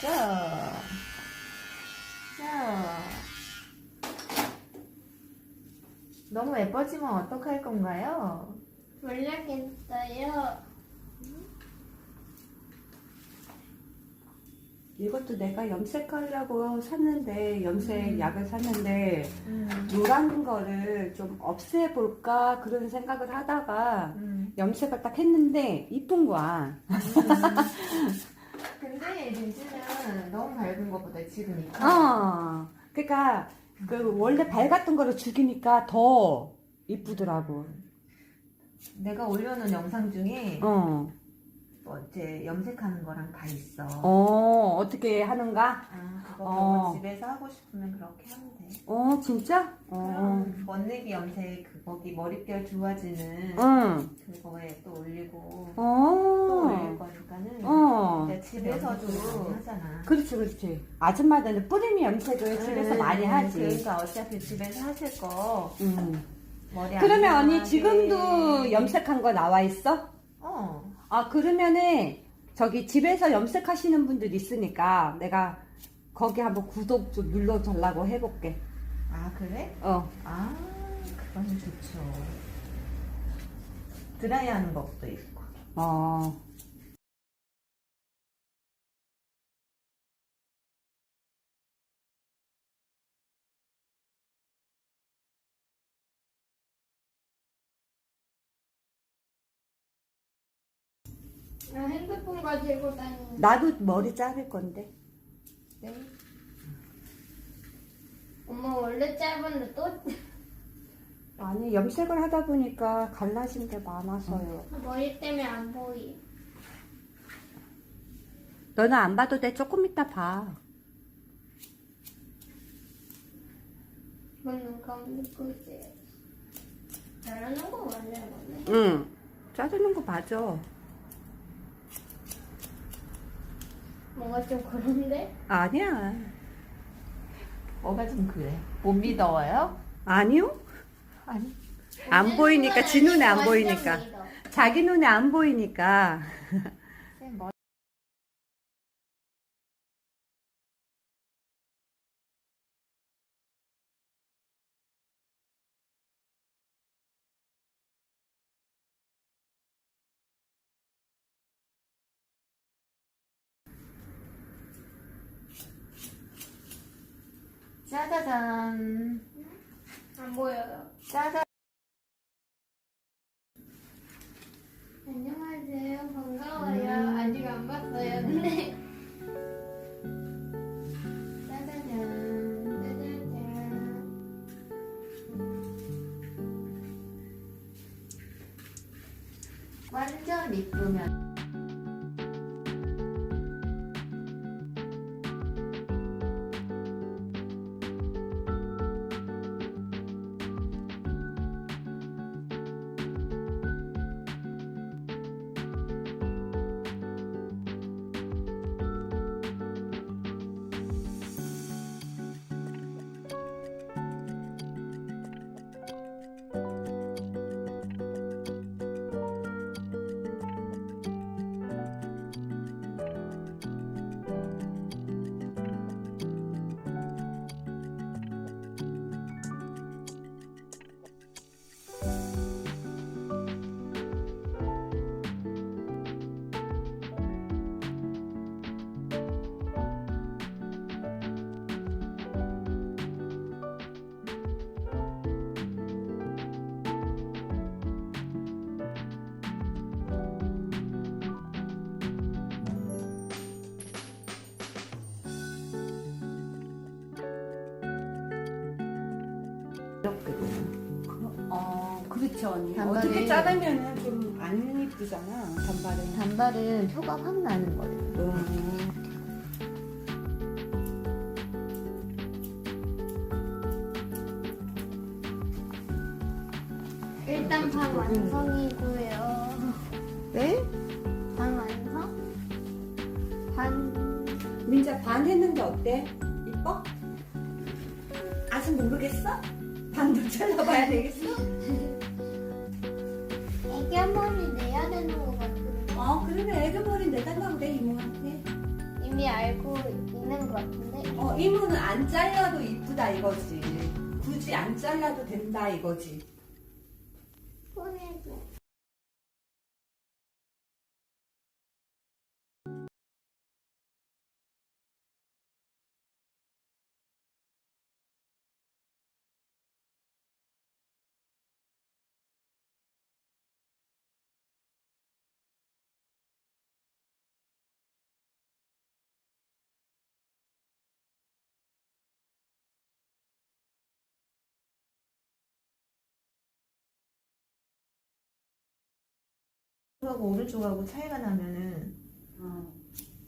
자, 자. 너무 예뻐지면 어떡할 건가요? 몰라겠어요. 이것도 내가 염색하려고 샀는데 염색 음. 약을 샀는데 음, 노란 거를 좀 없애볼까 그런 생각을 하다가 음. 염색을 딱 했는데 이쁜 거야. 근데 린지는 너무 밝은 것보다 지금이니까. 어. 그러니까 그 원래 밝았던 거를 죽이니까 더 이쁘더라고. 내가 올려놓은 영상 중에 어. 뭐 이제 염색하는 거랑 다 있어. 어 어떻게 하는가? 아, 그거 어. 집에서 하고 싶으면 그렇게 하면 돼. 어 진짜? 어. 그럼 멋내기 염색 그 거기 머릿결 좋아지는 응. 그거에 또 올리고 또 어. 올릴 거니까는 어. 근데 집에서도 하잖아. 그렇지 그렇지. 아줌마들은 뿌리미 염색을 집에서 음, 많이 하지. 그러니까 어차피 집에서 하실 거 음. 머리 안 그러면 언니 이상하게. 지금도 염색한 거 나와 있어? 어. 아 그러면은 저기 집에서 염색하시는 분들 있으니까 내가 거기 한번 구독 좀 눌러달라고 해볼게. 아 그래? 어. 아 그건 좋죠. 드라이하는 법도 있고. 어. 가지고 다니는. 나도 머리 자를 건데. 네. 엄마 원래 짧은데 또 아니 염색을 하다 보니까 갈라진 게 많아서요. 머리 때문에 안 보이. 너는 안 봐도 돼. 조금 이따 봐. 눈 감고 있어요. 잘하는 거 원래 원래. 응. 자르는 거 맞아. 뭔가 좀 그런데? 아니야. 뭐가 좀 그래. 못 믿어요? 아니요? 아니. 안 보이니까 지 눈에 안 완전 보이니까. 믿어. 자기 눈에 안 보이니까. 짜자잔. 안 보여요. 짜잔. 안녕하세요. 반가워요. 음. 아직 안 봤어요. 근데 짜자잔. 짜자잔. 완전 이쁘면. 어, 그렇죠, 언니. 단발이- 어떻게 자르면은 좀안 이쁘잖아, 단발은. 단발은 표가 확 나는 거예요. 음. 일단 방 완성이고요. 네? 방 완성? 반 민자 반 했는데 어때? 이뻐? 아직 모르겠어? 반도 잘라봐야 되겠어? 애기 머리 내야 되는 것 같은데. 어, 그러면 애교 머리 내달라고 내 이모한테. 이미 알고 있는 것 같은데. 어, 이모는 안 잘라도 이쁘다 이거지. 굳이 안 잘라도 된다 이거지. 보 내줘. 하고 오른쪽하고 차이가 나면은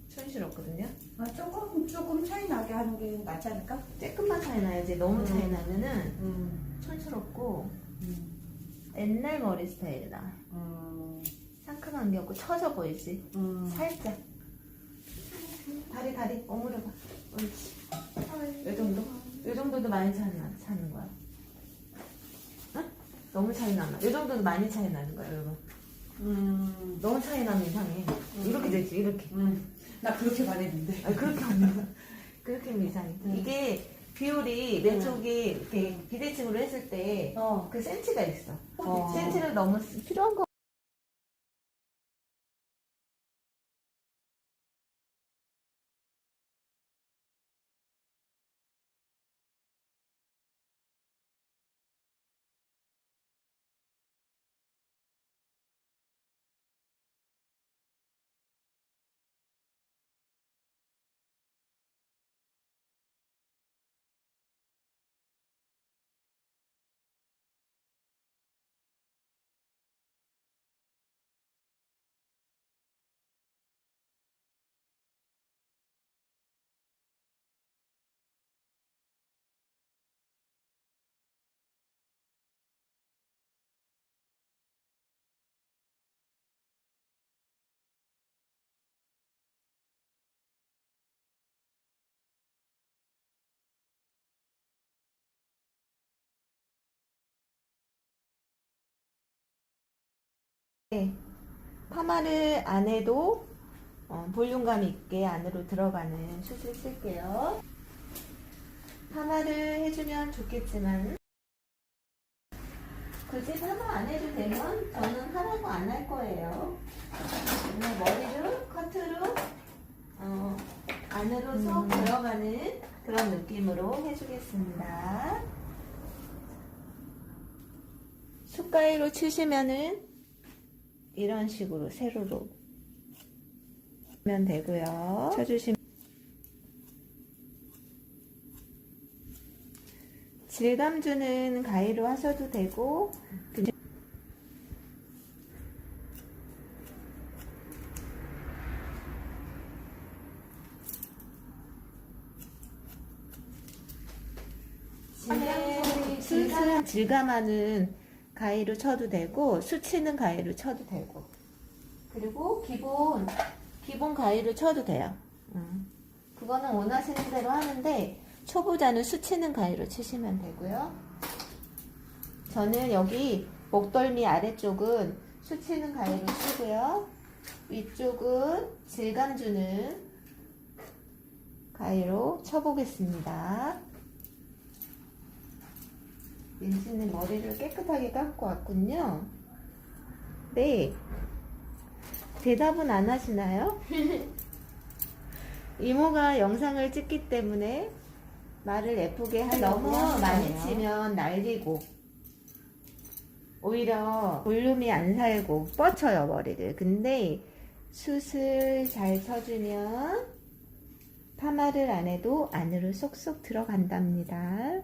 촌스럽거든요. 아, 조금 조금 차이 나게 하는 게 낫지 않을까? 조금만 차이 나야지 너무 차이 음. 나면은 음. 촌스럽고 음. 옛날 머리 스타일이다. 음. 상큼한 게 없고 처져 보이지? 음. 살짝. 다리 다리 오므려봐. 옳지. 이 정도? 이 정도도 많이 차이 나, 차는 거야. 응? 너무 차이 나나? 이 정도도 많이 차이 나는 거야, 여러분. 음. 너무 차이 나면 이상해. 이렇게 되지, 이렇게. 음. 나 그렇게 말했는데. 아, 그렇게 하면 그렇게 하면 이상해. 음. 이게 비율이 내 쪽이 이렇게 비대칭으로 했을 때그 어. 센치가 있어. 어. 센치를 너무 쓰- 필요한 거. 파마를 안 해도 어, 볼륨감 있게 안으로 들어가는 숱을 쓸게요. 파마를 해주면 좋겠지만 굳이 파마 안 해도 되면 저는 하나도 안할 거예요. 그냥 머리를 커트로 어, 안으로 쏙 들어가는 그런 느낌으로 해주겠습니다. 숟가위로 치시면은 이런 식으로 세로로 하면 되고요. 쳐주시면 질감 주는 가위로 하셔도 되고 그냥 질감, 질감하는 가위로 쳐도 되고 수치는 가위로 쳐도 되고 그리고 기본 기본 가위로 쳐도 돼요. 음. 그거는 원하시는 대로 하는데 초보자는 수치는 가위로 치시면 되고요. 저는 여기 목덜미 아래쪽은 수치는 가위로 치고요. 위쪽은 질감 주는 가위로 쳐보겠습니다. 민지는 머리를 깨끗하게 감고 왔군요. 네. 대답은 안 하시나요? 이모가 영상을 찍기 때문에 말을 예쁘게 하 너무 많이 치면 날리고 오히려 볼륨이 안 살고 뻗쳐요 머리를 근데 숱을 잘 쳐주면 파마를 안 해도 안으로 쏙쏙 들어간답니다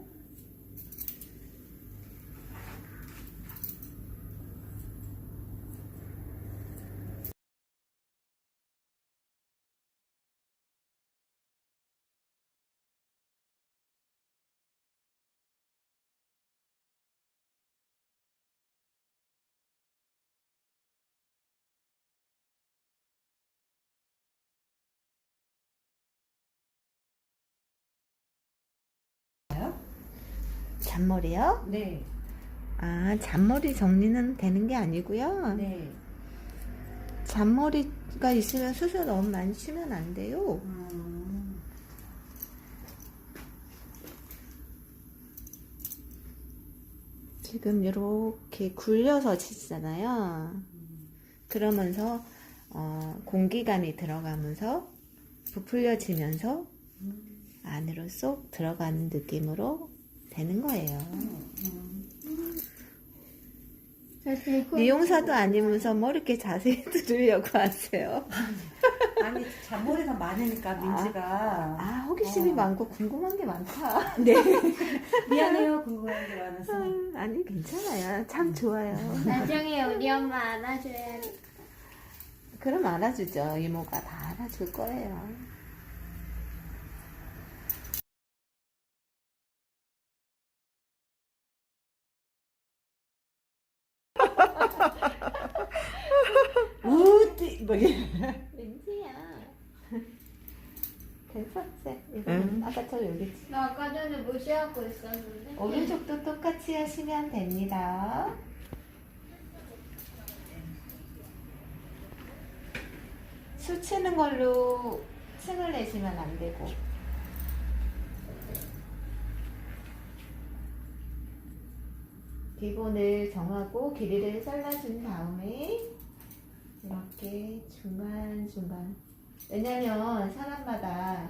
잔머리요? 네. 아 잔머리 정리는 되는 게 아니고요 네. 잔머리 숫가 있으면 숱을 너무 많이 치면 안 돼요. 음. 지금 이렇게 굴려서 치잖아요. 그러면서 어, 공기감이 들어가면서 부풀려지면서 안으로 쏙 들어가는 느낌으로 되는 거예요. 미용사도 아니면서 뭐 이렇게 자세히 들으려고 하세요. 아니 잔머리가 많으니까 민지가 아 호기심이 어. 많고 궁금한 게 많다. 네 미안해요 궁금한 게 많아서 아니 괜찮아요. 참 좋아요. 나중에 우리 엄마 안아줘야 돼. 그럼 알아주죠. 이모가 다 알아줄 거예요. 이게 민지야. 됐었지? 이거 아까처럼 여기 나 아까 전에 무시하고 있었는데. 오른쪽도 똑같이 하시면 됩니다. 수치는 걸로 층을 내시면 안 되고. 기본을 정하고 길이를 잘라준 다음에 이렇게 중간중간 왜냐면 사람마다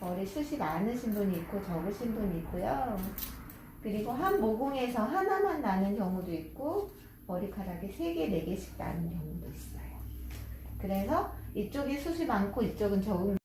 머리 숱이 많으신 분이 있고 적으신 분이 있고요. 그리고 한 모공에서 하나만 나는 경우도 있고 머리카락이 세 개, 네 개씩 나는 경우도 있어요. 그래서 이쪽이 숱이 많고 이쪽은 적은